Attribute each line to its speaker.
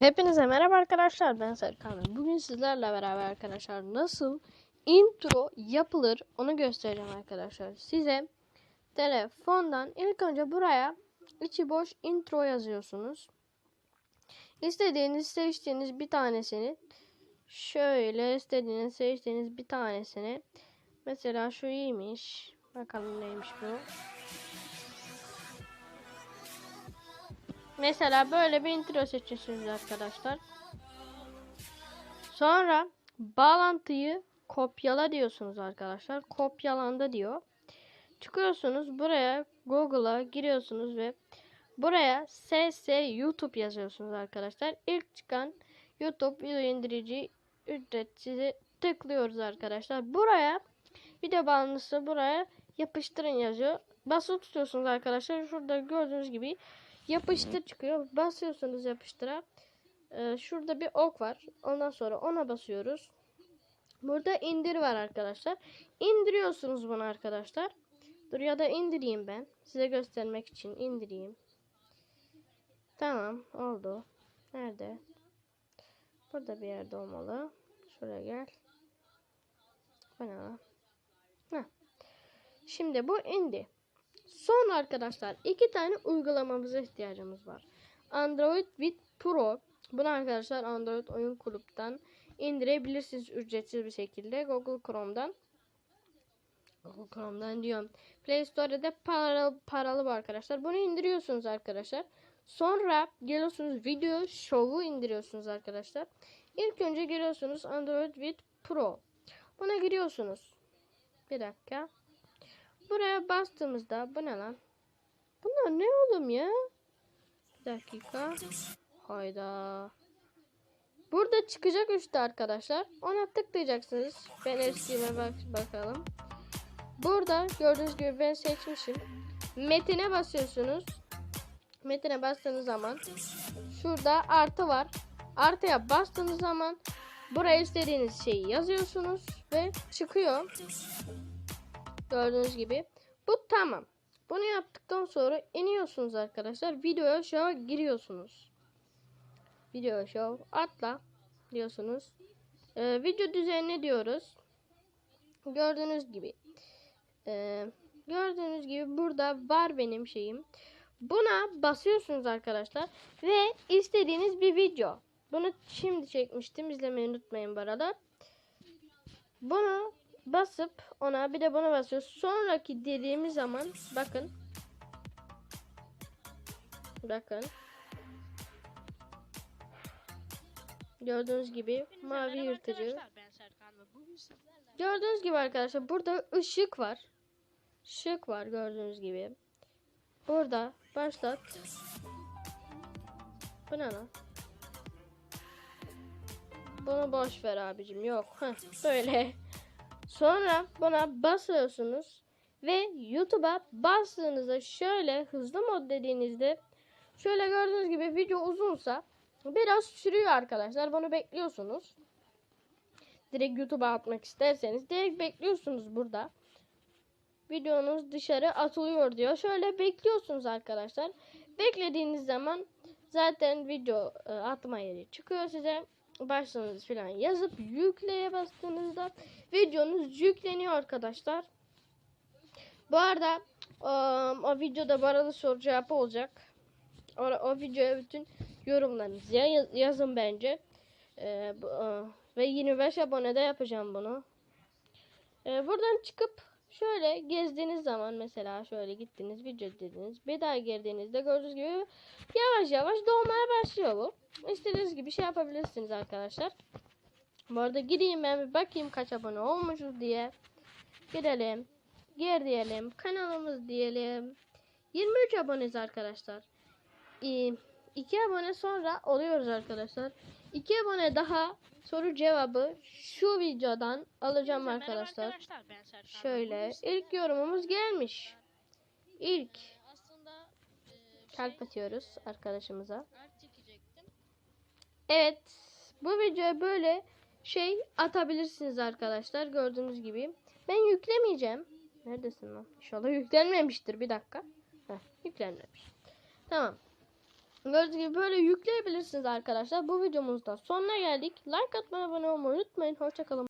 Speaker 1: Hepinize merhaba arkadaşlar ben Serkan. Bugün sizlerle beraber arkadaşlar nasıl intro yapılır onu göstereceğim arkadaşlar. Size telefondan ilk önce buraya içi boş intro yazıyorsunuz. İstediğiniz seçtiğiniz bir tanesini şöyle istediğiniz seçtiğiniz bir tanesini mesela şu iyiymiş. Bakalım neymiş bu. Mesela böyle bir intro seçiyorsunuz arkadaşlar. Sonra bağlantıyı kopyala diyorsunuz arkadaşlar. Kopyalanda diyor. Çıkıyorsunuz buraya Google'a giriyorsunuz ve buraya SS YouTube yazıyorsunuz arkadaşlar. İlk çıkan YouTube video indirici ücretsiz tıklıyoruz arkadaşlar. Buraya video bağlantısı buraya yapıştırın yazıyor. Basılı tutuyorsunuz arkadaşlar. Şurada gördüğünüz gibi yapıştır çıkıyor. Basıyorsunuz yapıştıra. Ee, şurada bir ok var. Ondan sonra ona basıyoruz. Burada indir var arkadaşlar. İndiriyorsunuz bunu arkadaşlar. Dur ya da indireyim ben. Size göstermek için indireyim. Tamam oldu. Nerede? Burada bir yerde olmalı. Şuraya gel. Bana. Şimdi bu indi. Son arkadaşlar iki tane uygulamamıza ihtiyacımız var. Android with Pro. Bunu arkadaşlar Android oyun kulüpten indirebilirsiniz ücretsiz bir şekilde. Google Chrome'dan. Google Chrome'dan diyorum. Play Store'da paralı, paralı bu arkadaşlar. Bunu indiriyorsunuz arkadaşlar. Sonra geliyorsunuz video show'u indiriyorsunuz arkadaşlar. İlk önce giriyorsunuz Android with Pro. Buna giriyorsunuz. Bir dakika. Buraya bastığımızda bu ne lan? Bunlar ne oğlum ya? Bir dakika. Hayda. Burada çıkacak üstte arkadaşlar. Ona tıklayacaksınız. Ben eskiime bak bakalım. Burada gördüğünüz gibi ben seçmişim. Metine basıyorsunuz. Metine bastığınız zaman şurada artı var. Artıya bastığınız zaman buraya istediğiniz şeyi yazıyorsunuz ve çıkıyor. Gördüğünüz gibi. Bu tamam. Bunu yaptıktan sonra iniyorsunuz arkadaşlar. Videoya şova giriyorsunuz. Video show atla diyorsunuz. Ee, video düzenine diyoruz. Gördüğünüz gibi. Ee, gördüğünüz gibi burada var benim şeyim. Buna basıyorsunuz arkadaşlar. Ve istediğiniz bir video. Bunu şimdi çekmiştim. İzlemeyi unutmayın bu arada. Bunu basıp ona bir de buna basıyoruz. Sonraki dediğimiz zaman bakın. Bakın. Gördüğünüz gibi mavi yırtıcı. Gördüğünüz gibi arkadaşlar burada ışık var. Işık var gördüğünüz gibi. Burada başlat. Bu ne lan? Bunu boş ver abicim yok. Heh, böyle. Sonra buna basıyorsunuz ve YouTube'a bastığınızda şöyle hızlı mod dediğinizde şöyle gördüğünüz gibi video uzunsa biraz sürüyor arkadaşlar. Bunu bekliyorsunuz direkt YouTube'a atmak isterseniz direkt bekliyorsunuz burada. Videonuz dışarı atılıyor diyor. Şöyle bekliyorsunuz arkadaşlar. Beklediğiniz zaman zaten video e, atma yeri çıkıyor size. Başlığınız falan yazıp yükleye bastığınızda videonuz yükleniyor arkadaşlar. Bu arada o, o videoda baralı soru cevap olacak. O, o videoya bütün yorumlarınızı ya- yazın bence. Ee, bu, e, ve 25 abonede yapacağım bunu. Ee, buradan çıkıp şöyle gezdiğiniz zaman mesela şöyle gittiniz video dediniz. Bir daha girdiğinizde gördüğünüz gibi yavaş yavaş dolmaya başlıyor bu. İstediğiniz gibi şey yapabilirsiniz arkadaşlar. Bu arada gideyim ben bir bakayım kaç abone olmuşuz diye. Gidelim. Gir diyelim. Kanalımız diyelim. 23 aboneyiz arkadaşlar. Ee, 2 abone sonra oluyoruz arkadaşlar. 2 abone daha soru cevabı şu videodan alacağım
Speaker 2: Merhaba
Speaker 1: arkadaşlar.
Speaker 2: arkadaşlar, ben Serkan ve
Speaker 1: Şöyle ilk yorumumuz gelmiş. İlk
Speaker 2: aslında e, bir
Speaker 1: kalp
Speaker 2: şey,
Speaker 1: atıyoruz arkadaşımıza. Evet bu videoya böyle şey atabilirsiniz arkadaşlar gördüğünüz gibi. Ben yüklemeyeceğim. Neredesin lan? İnşallah yüklenmemiştir. Bir dakika. Heh, yüklenmemiş. Tamam. Gördüğünüz gibi böyle yükleyebilirsiniz arkadaşlar. Bu videomuzda sonuna geldik. Like atmayı, abone olmayı unutmayın. Hoşçakalın.